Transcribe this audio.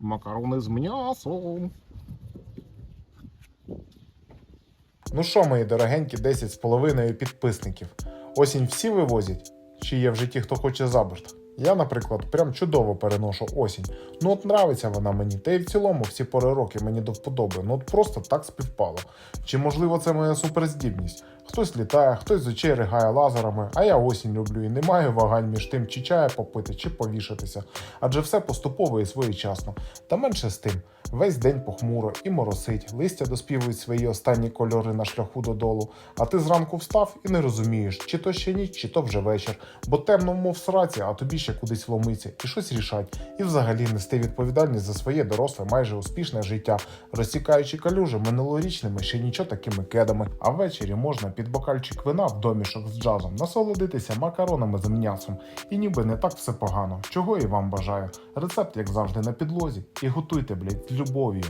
Макарони з м'ясом. Ну що, мої дорогенькі 10 з половиною підписників. Осінь всі вивозять? Чи є в житті хто хоче заборт? Я, наприклад, прям чудово переношу осінь. Ну от нравиться вона мені, та й в цілому всі пори роки мені до вподоби. Ну от просто так співпало. Чи можливо це моя суперздібність? Хтось літає, хтось з очей ригає лазерами, а я осінь люблю і не маю вагань між тим, чи чая попити, чи повішатися. Адже все поступово і своєчасно. Та менше з тим, весь день похмуро і моросить, листя доспівують свої останні кольори на шляху додолу, а ти зранку встав і не розумієш, чи то ще ніч, чи то вже вечір, бо темно, мов сраці, а тобі ще кудись ломиться і щось рішать, і взагалі нести відповідальність за своє доросле, майже успішне життя, розсікаючи калюжі минулорічними ще нічого такими кедами. А ввечері можна під бокальчик вина в домішок з джазом насолодитися макаронами з м'ясом. І ніби не так все погано. Чого і вам бажаю. Рецепт, як завжди, на підлозі. І готуйте, блять, з любов'ю.